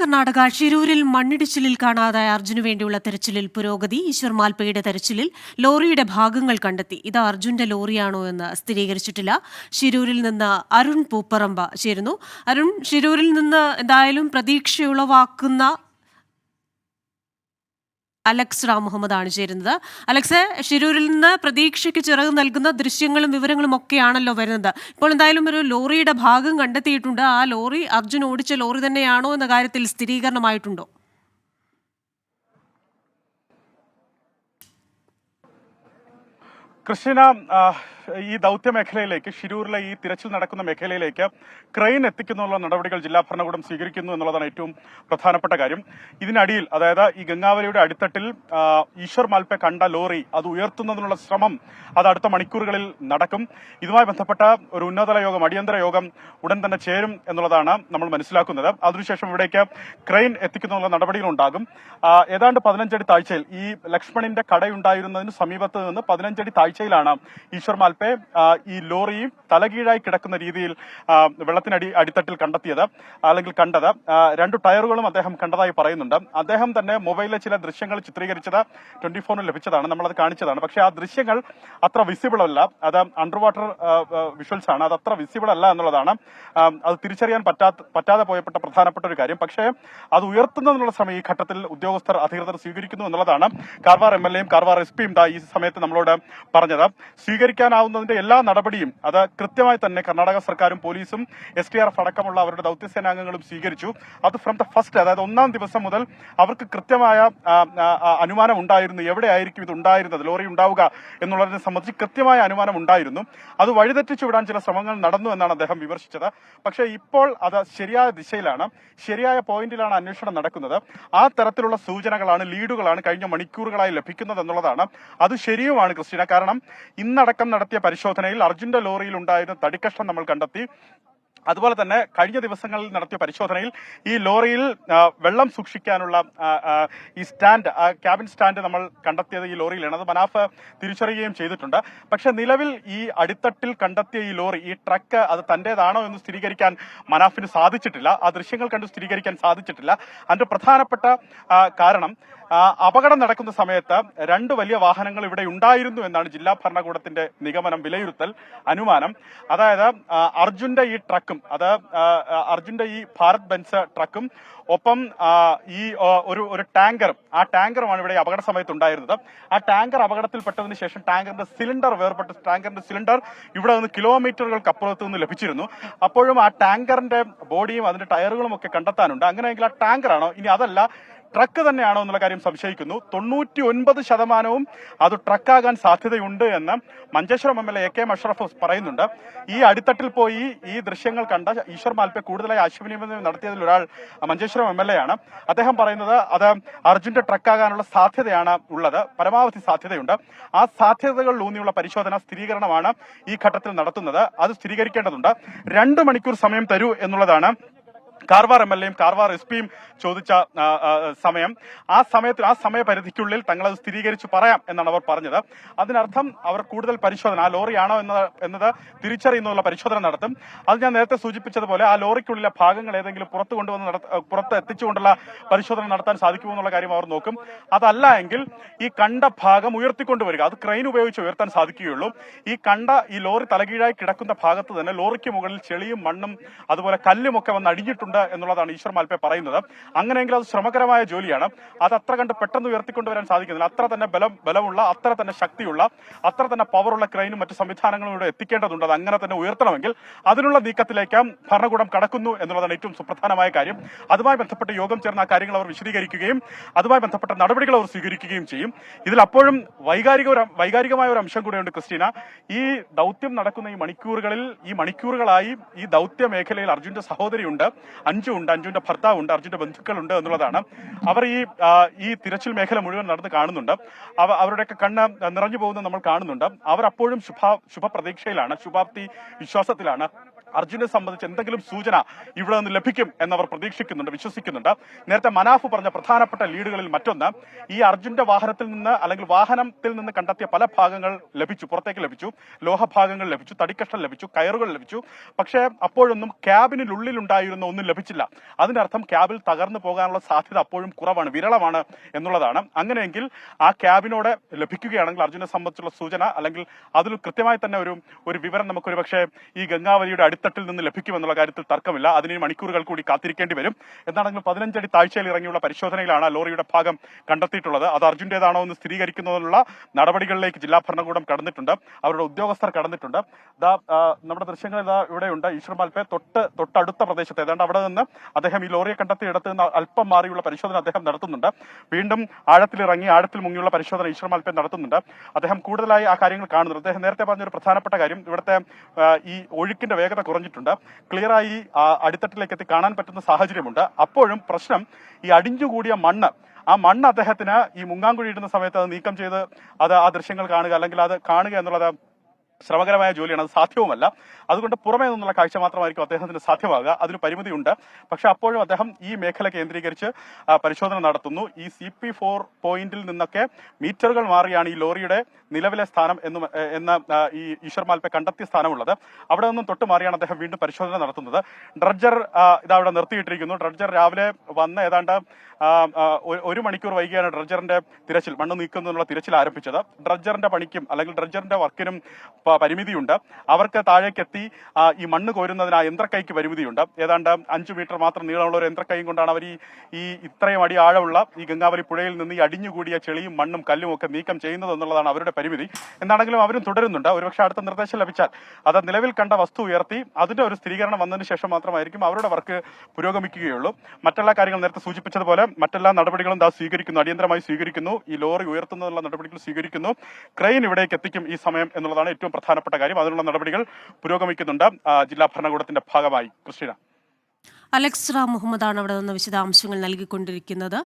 കർണാടക ഷിരൂരിൽ മണ്ണിടിച്ചിലിൽ കാണാതായ അർജുനു വേണ്ടിയുള്ള തെരച്ചിലിൽ പുരോഗതി ഈശ്വർ മാൽപ്പയുടെ തെരച്ചിലിൽ ലോറിയുടെ ഭാഗങ്ങൾ കണ്ടെത്തി. ഇത് അർജുന്റെ ലോറിയാണോ എന്ന് സ്ഥിരീകരിച്ചിട്ടില്ല. ഷിരൂരിൽ നിന്ന് അരുൺ പൂപ്പറമ്പ ചേരുന്നു. അരുൺ ഷിരൂരിൽ നിന്ന് എന്തായാലും പ്രതീക്ഷയുളവാക്കുന്ന അലക്സ് റാം മുഹമ്മദ് ആണ് ചേരുന്നത്. അലക്സ് ഷിരൂരിൽ നിന്ന് പ്രതീക്ഷയ്ക്ക് ചിറക് നൽകുന്ന ദൃശ്യങ്ങളും വിവരങ്ങളും ഒക്കെയാണല്ലോ വരുന്നത്. ഇപ്പോൾ എന്തായാലും ഒരു ലോറിയുടെ ഭാഗം കണ്ടെത്തിയിട്ടുണ്ട്. ആ ലോറി അർജുൻ ഓടിച്ച ലോറി തന്നെയാണോ എന്ന കാര്യത്തിൽ സ്ഥിരീകരണമായിട്ടുണ്ടോ? കൃഷ്ണ ഈ ദൗത്യ മേഖലയിലേക്ക് ഷിരൂരിലെ ഈ തിരച്ചിൽ നടക്കുന്ന മേഖലയിലേക്ക് ക്രെയിൻ എത്തിക്കുന്നുള്ള നടപടികൾ ജില്ലാ ഭരണകൂടം സ്വീകരിക്കുന്നു എന്നുള്ളതാണ് ഏറ്റവും പ്രധാനപ്പെട്ട കാര്യം. ഇതിനടിയിൽ അതായത് ഈ ഗംഗാവലിയുടെ അടിത്തട്ടിൽ ഈശ്വർ മാൽപ്പെ കണ്ട ലോറി അത് ഉയർത്തുന്നതിനുള്ള ശ്രമം അത് അടുത്ത മണിക്കൂറുകളിൽ നടക്കും. ഇതുമായി ബന്ധപ്പെട്ട ഒരു ഉന്നതതല യോഗം അടിയന്തര യോഗം ഉടൻ തന്നെ ചേരും എന്നുള്ളതാണ് നമ്മൾ മനസ്സിലാക്കുന്നത്. അതിനുശേഷം ഇവിടേക്ക് ക്രെയിൻ എത്തിക്കുന്നുള്ള നടപടികളുണ്ടാകും ഉണ്ടാകും. ഏതാണ്ട് പതിനഞ്ചടി താഴ്ചയിൽ ഈ ലക്ഷ്മണിന്റെ കടയുണ്ടായിരുന്നതിന് സമീപത്ത് നിന്ന് പതിനഞ്ചടി താഴ്ചയിലാണ് ഈശ്വർ മാൽപ്പെ ഈ ലോറി തലകീഴായി കിടക്കുന്ന രീതിയിൽ വെള്ളത്തിനടി അടിത്തട്ടിൽ കണ്ടെത്തിയത് അല്ലെങ്കിൽ കണ്ടത്. രണ്ട് ടയറുകളും അദ്ദേഹം കണ്ടതായി പറയുന്നുണ്ട്. അദ്ദേഹം തന്നെ മൊബൈലിലെ ചില ദൃശ്യങ്ങൾ ചിത്രീകരിച്ചത് ട്വന്റി ഫോറിൽ ലഭിച്ചതാണ്. നമ്മളത് കാണിച്ചതാണ്. പക്ഷേ ആ ദൃശ്യങ്ങൾ അത്ര വിസിബിൾ അല്ല. അത് അണ്ടർ വാട്ടർ വിഷ്വൽസ് ആണ്. അത് അത്ര വിസിബിൾ അല്ല എന്നുള്ളതാണ്. അത് തിരിച്ചറിയാൻ പറ്റാത്ത പറ്റാതെ പോയപ്പെട്ട പ്രധാനപ്പെട്ട ഒരു കാര്യം. പക്ഷേ അത് ഉയർത്തുന്നതിനുള്ള ശ്രമം ഈ ഘട്ടത്തിൽ ഉദ്യോഗസ്ഥർ അധികൃതർ സ്വീകരിക്കുന്നു എന്നുള്ളതാണ്. കാർവാർ എം എൽ എയും കാർവാർ എസ് പിയും ഈ സമയത്ത് നമ്മളോട് പറഞ്ഞത്. സ്വീകരിക്കാനാവുന്നതിന്റെ എല്ലാ നടപടിയും അത് കൃത്യമായി തന്നെ കർണാടക സർക്കാരും പോലീസും എസ് ടി ആർ എഫ് അടക്കമുള്ള അവരുടെ ദൗത്യസേനാംഗങ്ങളും സ്വീകരിച്ചു. അത് ഫ്രം ദ ഫസ്റ്റ് അതായത് ഒന്നാം ദിവസം മുതൽ അവർക്ക് കൃത്യമായ അനുമാനം ഉണ്ടായിരുന്നു. എവിടെയായിരിക്കും ഇത് ഉണ്ടായിരുന്നത്? ലോറി ഉണ്ടാവുക എന്നുള്ളതിനെ സംബന്ധിച്ച് കൃത്യമായ അനുമാനം ഉണ്ടായിരുന്നു. അത് വഴിതെറ്റിച്ചു വിടാൻ ചില ശ്രമങ്ങൾ നടന്നു എന്നാണ് അദ്ദേഹം വിമർശിച്ചത്. പക്ഷേ ഇപ്പോൾ അത് ശരിയായ ദിശയിലാണ് ശരിയായ പോയിന്റിലാണ് അന്വേഷണം നടക്കുന്നത്. ആ തരത്തിലുള്ള സൂചനകളാണ് ലീഡുകളാണ് കഴിഞ്ഞ മണിക്കൂറുകളായി ലഭിക്കുന്നത് എന്നുള്ളതാണ്. അത് ശരിയുമാണ് ക്രിസ്റ്റീന. കാരണം ഇന്നടക്കം നടത്തിയ പരിശോധനയിൽ അർജുന്റെ ലോറിയിൽ ഉണ്ടായിരുന്ന തടിക്കഷ്ണം നമ്മൾ കണ്ടെത്തി. അതുപോലെ തന്നെ കഴിഞ്ഞ ദിവസങ്ങളിൽ നടത്തിയ പരിശോധനയിൽ ഈ ലോറിയിൽ വെള്ളം സൂക്ഷിക്കാനുള്ള ഈ സ്റ്റാൻഡ് ക്യാബിൻ സ്റ്റാൻഡ് നമ്മൾ കണ്ടെത്തിയത് ഈ ലോറിയിലാണ്. അത് മനാഫ് തിരിച്ചറിയുകയും ചെയ്തിട്ടുണ്ട്. പക്ഷെ നിലവിൽ ഈ അടിത്തട്ടിൽ കണ്ടെത്തിയ ഈ ലോറി ഈ ട്രക്ക് അത് തന്റേതാണോ എന്ന് സ്ഥിരീകരിക്കാൻ മനാഫിന് സാധിച്ചിട്ടില്ല. ആ ദൃശ്യങ്ങൾ കണ്ട് സ്ഥിരീകരിക്കാൻ സാധിച്ചിട്ടില്ല. അതിന്റെ പ്രധാനപ്പെട്ട കാരണം അപകടം നടക്കുന്ന സമയത്ത് രണ്ട് വലിയ വാഹനങ്ങൾ ഇവിടെ ഉണ്ടായിരുന്നു എന്നാണ് ജില്ലാ ഭരണകൂടത്തിന്റെ നിഗമനം വിലയിരുത്തൽ അനുമാനം. അതായത് അർജുന്റെ ഈ ട്രക്കും അത് അർജുന്റെ ഈ ഭാരത് ബെൻസ് ട്രക്കും ഒപ്പം ഈ ഒരു ഒരു ടാങ്കറും ആ ടാങ്കറുമാണ് ഇവിടെ അപകട സമയത്ത് ഉണ്ടായിരുന്നത്. ആ ടാങ്കർ അപകടത്തിൽപ്പെട്ടതിന് ശേഷം ടാങ്കറിന്റെ സിലിണ്ടർ വേർപെട്ട ടാങ്കറിന്റെ സിലിണ്ടർ ഇവിടെ നിന്ന് കിലോമീറ്ററുകൾക്ക് അപ്പുറത്ത് നിന്ന് ലഭിച്ചിരുന്നു. അപ്പോഴും ആ ടാങ്കറിന്റെ ബോഡിയും അതിന്റെ ടയറുകളും ഒക്കെ കണ്ടെത്താനുണ്ട്. അങ്ങനെയെങ്കിൽ ആ ടാങ്കറാണോ? ഇനി അതല്ല ട്രക്ക് തന്നെയാണോ എന്നുള്ള കാര്യം സംശയിക്കുന്നു. തൊണ്ണൂറ്റി ഒൻപത് ശതമാനവും അത് ട്രക്കാകാൻ സാധ്യതയുണ്ട് എന്ന് Manjeshwaram M L A K Musharaf പറയുന്നുണ്ട്. ഈ അടിത്തട്ടിൽ പോയി ഈ ദൃശ്യങ്ങൾ കണ്ട ഈശ്വർ മാൽപ്പെ കൂടുതലായി ആശയവിനിമയം നടത്തിയതിൽ ഒരാൾ മഞ്ചേശ്വരം എം എൽ എ ആണ്. അദ്ദേഹം പറയുന്നത് അത് അർജുന്റെ ട്രക്കാകാനുള്ള സാധ്യതയാണ് ഉള്ളത്. പരമാവധി സാധ്യതയുണ്ട്. ആ സാധ്യതകളിൽ ഊന്നിയുള്ള പരിശോധന സ്ഥിരീകരണമാണ് ഈ ഘട്ടത്തിൽ നടത്തുന്നത്. അത് സ്ഥിരീകരിക്കേണ്ടതുണ്ട്. രണ്ട് മണിക്കൂർ സമയം തരൂ എന്നുള്ളതാണ് കാർവാർ എം എൽ എയും കാർവാർ എസ് പിയും ചോദിച്ച സമയം. ആ സമയത്ത് ആ സമയപരിധിക്കുള്ളിൽ തങ്ങളത് സ്ഥിരീകരിച്ചു പറയാം എന്നാണ് അവർ പറഞ്ഞത്. അതിനർത്ഥം അവർ കൂടുതൽ പരിശോധന ആ ലോറിയാണോ എന്ന എന്നത് തിരിച്ചറിയുന്നതിനുള്ള പരിശോധന നടത്തും. അത് ഞാൻ നേരത്തെ സൂചിപ്പിച്ചതുപോലെ ആ ലോറിക്കുള്ളിലെ ഭാഗങ്ങൾ ഏതെങ്കിലും പുറത്തു കൊണ്ടുവന്ന് പുറത്ത് എത്തിച്ചുകൊണ്ടുള്ള പരിശോധന നടത്താൻ സാധിക്കുമോ എന്നുള്ള കാര്യം അവർ നോക്കും. അതല്ല എങ്കിൽ ഈ കണ്ട ഭാഗം ഉയർത്തിക്കൊണ്ടുവരിക അത് ക്രെയിൻ ഉപയോഗിച്ച് ഉയർത്താൻ സാധിക്കുകയുള്ളൂ. ഈ കണ്ട ഈ ലോറി തലകീഴായി കിടക്കുന്ന ഭാഗത്ത് തന്നെ ലോറിക്ക് മുകളിൽ ചെളിയും മണ്ണും അതുപോലെ കല്ലുമൊക്കെ വന്ന് അടിഞ്ഞിട്ടുണ്ട് എന്നുള്ളതാണ് ഈശ്വർ മാൽപ്പെ പറയുന്നത്. അങ്ങനെയെങ്കിൽ അത് ശ്രമകരമായ ജോലിയാണ്. അത് അത്ര കണ്ട് പെട്ടെന്ന് ഉയർത്തിക്കൊണ്ടുവരാൻ സാധിക്കുന്നില്ല. അത്ര തന്നെ ബലം ബലമുള്ള അത്ര തന്നെ ശക്തിയുള്ള അത്ര തന്നെ പവറുള്ള ക്രൈനും മറ്റ് സംവിധാനങ്ങളും ഇവിടെ എത്തിക്കേണ്ടതുണ്ട്. അത് അങ്ങനെ തന്നെ ഉയർത്തണമെങ്കിൽ അതിനുള്ള നീക്കത്തിലേക്ക് ഭരണകൂടം കടക്കുന്നു എന്നുള്ളതാണ് ഏറ്റവും സുപ്രധാനമായ കാര്യം. അതുമായി ബന്ധപ്പെട്ട് യോഗം ചേർന്ന ആ കാര്യങ്ങൾ അവർ വിശദീകരിക്കുകയും അതുമായി ബന്ധപ്പെട്ട നടപടികൾ അവർ സ്വീകരിക്കുകയും ചെയ്യും. ഇതിൽ അപ്പോഴും വൈകാരിക വൈകാരികമായ ഒരു അംശം കൂടെയുണ്ട് ക്രിസ്റ്റീന. ഈ ദൗത്യം നടക്കുന്ന ഈ മണിക്കൂറുകളിൽ ഈ മണിക്കൂറുകളായി ഈ ദൗത്യ മേഖലയിൽ അർജുന്റെ സഹോദരിയുണ്ട്. അഞ്ജു ഉണ്ട് അഞ്ജുവിന്റെ ഭർത്താവുണ്ട് അർജുന്റെ ബന്ധുക്കളുണ്ട് എന്നുള്ളതാണ്. അവർ ഈ ഈ തിരച്ചിൽ മേഖല മുഴുവൻ നടന്ന് കാണുന്നുണ്ട്. അവ അവരുടെയൊക്കെ കണ്ണ് നിറഞ്ഞു പോകുന്നത് നമ്മൾ കാണുന്നുണ്ട്. അവർ അപ്പോഴും ശുഭ ശുഭപ്രതീക്ഷയിലാണ് ശുഭാപ്തി വിശ്വാസത്തിലാണ്. അർജുനെ സംബന്ധിച്ച് എന്തെങ്കിലും സൂചന ഇവിടെ നിന്ന് ലഭിക്കും എന്നവർ പ്രതീക്ഷിക്കുന്നുണ്ട് വിശ്വസിക്കുന്നുണ്ട്. നേരത്തെ മനാഫ് പറഞ്ഞ പ്രധാനപ്പെട്ട ലീഡുകളിൽ മറ്റൊന്ന് ഈ അർജുന്റെ വാഹനത്തിൽ നിന്ന് അല്ലെങ്കിൽ വാഹനത്തിൽ നിന്ന് കണ്ടെത്തിയ പല ഭാഗങ്ങൾ ലഭിച്ചു പുറത്തേക്ക് ലഭിച്ചു ലോഹഭാഗങ്ങൾ ലഭിച്ചു തടിക്കഷ്ണം ലഭിച്ചു കയറുകൾ ലഭിച്ചു. പക്ഷേ അപ്പോഴൊന്നും ക്യാബിനുള്ളിൽ ഉണ്ടായിരുന്ന ഒന്നും ലഭിച്ചില്ല. അതിനർത്ഥം ക്യാബിൽ തകർന്നു പോകാനുള്ള സാധ്യത അപ്പോഴും കുറവാണ് വിരളമാണ് എന്നുള്ളതാണ്. അങ്ങനെയെങ്കിൽ ആ ക്യാബിനോട് ലഭിക്കുകയാണെങ്കിൽ അർജുനെ സംബന്ധിച്ചുള്ള സൂചന അല്ലെങ്കിൽ അതിൽ കൃത്യമായി തന്നെ ഒരു ഒരു വിവരം നമുക്കൊരു പക്ഷേ ഈ ഗംഗാവലിയുടെ അടിത്തട്ടിൽ നിന്ന് ലഭിക്കുമെന്നുള്ള കാര്യത്തിൽ തർക്കമില്ല. അതിന് മണിക്കൂറുകൾ കൂടി കാത്തിരിക്കേണ്ടി വരും. എന്താണെങ്കിലും പതിനഞ്ചടി താഴ്ചയിൽ ഇറങ്ങിയുള്ള പരിശോധനയിലാണ് ലോറിയുടെ ഭാഗം കണ്ടെത്തിയിട്ടുള്ളത്. അത് അർജുന്റേതാണോ എന്ന് സ്ഥിരീകരിക്കുന്നതിനുള്ള നടപടികളിലേക്ക് ജില്ലാ ഭരണകൂടം കടന്നിട്ടുണ്ട്. അവരുടെ ഉദ്യോഗസ്ഥർ കടന്നിട്ടുണ്ട്. ഇതാ നമ്മുടെ ദൃശ്യങ്ങൾ ഇതാ ഇവിടെയുണ്ട്. ഈശ്വർ മാൽപ്പെ തൊട്ട് തൊട്ടടുത്ത പ്രദേശത്ത്. ഏതാണ്ട് അവിടെ നിന്ന് അദ്ദേഹം ഈ ലോറിയെ കണ്ടെത്തിയ ഇടത്ത് നിന്ന് അല്പം മാറിയുള്ള പരിശോധന അദ്ദേഹം നടത്തുന്നുണ്ട്. വീണ്ടും ആഴത്തിലിറങ്ങി ആഴത്തിൽ മുങ്ങിയുള്ള പരിശോധന ഈശ്വർ മാൽപ്പെ നടത്തുന്നുണ്ട്. അദ്ദേഹം കൂടുതലായി ആ കാര്യങ്ങൾ കാണുന്നുണ്ട്. അദ്ദേഹം നേരത്തെ പറഞ്ഞൊരു പ്രധാനപ്പെട്ട കാര്യം. ഇവിടുത്തെ ഈ ഒഴുക്കിന്റെ വേഗത കുറഞ്ഞിട്ടുണ്ട്. ക്ലിയറായി അടിത്തട്ടിലേക്ക് എത്തി കാണാൻ പറ്റുന്ന സാഹചര്യമുണ്ട്. അപ്പോഴും പ്രശ്നം ഈ അടിഞ്ഞുകൂടിയ മണ്ണ്. ആ മണ്ണ് അദ്ദേഹത്തിന് ഈ മുങ്ങാങ്കുഴി ഇടുന്ന സമയത്ത് അത് നീക്കം ചെയ്ത് അത് ആ ദൃശ്യങ്ങൾ കാണുക അല്ലെങ്കിൽ അത് കാണുക എന്നുള്ളത് ശ്രമകരമായ ജോലിയാണ് അത് സാധ്യവുമല്ല. അതുകൊണ്ട് പുറമേ നിന്നുള്ള കാഴ്ച മാത്രമായിരിക്കും അദ്ദേഹത്തിന് സാധ്യമാകുക. അതിന് പരിമിതിയുണ്ട്. പക്ഷെ അപ്പോഴും അദ്ദേഹം ഈ മേഖല കേന്ദ്രീകരിച്ച് പരിശോധന നടത്തുന്നു. ഈ സി പി ഫോർ പോയിന്റിൽ നിന്നൊക്കെ മീറ്ററുകൾ മാറിയാണ് ഈ ലോറിയുടെ നിലവിലെ സ്ഥാനം എന്ന് എന്ന ഈ ഈശ്വർ മാൽപ്പെ കണ്ടെത്തിയ സ്ഥാനമുള്ളത്. അവിടെ നിന്നും തൊട്ട് മാറിയാണ് അദ്ദേഹം വീണ്ടും പരിശോധന നടത്തുന്നത്. ഡ്രഡ്ജർ ഇതവിടെ നിർത്തിയിട്ടിരിക്കുന്നു. ഡ്രഡ്ജർ രാവിലെ വന്ന ഏതാണ്ട് ഒരു- മണിക്കൂർ വൈകിയാണ് ഡ്രഡ്ജറിന്റെ തിരച്ചിൽ മണ്ണ് നീക്കുന്നതിനുള്ള തിരച്ചിൽ ആരംഭിച്ചത്. ഡ്രഡ്ജറിന്റെ പണിക്കും അല്ലെങ്കിൽ ഡ്രഡ്ജറിന്റെ വർക്കിനും പരിമിതിയുണ്ട്. അവർക്ക് താഴേക്കെത്തി ഈ മണ്ണ് കോരുന്നതിന് ആ യന്ത്രക്കൈക്ക് പരിമിതിയുണ്ട്. ഏതാണ്ട് അഞ്ചു മീറ്റർ മാത്രം നീളമുള്ള ഒരു യന്ത്രക്കൈയും കൊണ്ടാണ് അവർ ഈ ഈ ഇത്രയും അടി ആഴമുള്ള ഈ ഗംഗാവലി പുഴയിൽ നിന്ന് ഈ അടിഞ്ഞുകൂടിയ ചെളിയും മണ്ണും കല്ലും ഒക്കെ നീക്കം ചെയ്യുന്നത് എന്നുള്ളതാണ് അവരുടെ പരിമിതി. എന്താണെങ്കിലും അവരും തുടരുന്നുണ്ട്. ഒരുപക്ഷെ അടുത്ത നിർദ്ദേശം ലഭിച്ചാൽ അത് നിലവിൽ കണ്ട വസ്തു ഉയർത്തി അതിന്റെ ഒരു സ്ഥിരീകരണം വന്നതിന് ശേഷം മാത്രമായിരിക്കും അവരുടെ വർക്ക് പുരോഗമിക്കുകയുള്ളൂ. മറ്റെല്ലാ കാര്യങ്ങൾ നേരത്തെ സൂചിപ്പിച്ചതുപോലെ മറ്റെല്ലാ നടപടികളും ദാ സ്വീകരിക്കുന്നു. അടിയന്തരമായി സ്വീകരിക്കുന്നു. ഈ ലോറി ഉയർത്തുന്നതിനുള്ള നടപടികൾ സ്വീകരിക്കുന്നു. ക്രെയിൻ ഇവിടേക്ക് എത്തിക്കും ഈ സമയം എന്നുള്ളതാണ് ഏറ്റവും പ്രധാനപ്പെട്ട കാര്യം. അതിനുള്ള നടപടികൾ പുരോഗമിക്കുന്നുണ്ട്. ജില്ലാ ഭരണകൂടത്തിന്റെ ഭാഗമായി. കൃഷ്ണ അലക്സ് റാം മുഹമ്മദാണ് അവിടെ നിന്ന് വിശദാംശങ്ങൾ നൽകിക്കൊണ്ടിരിക്കുന്നത്.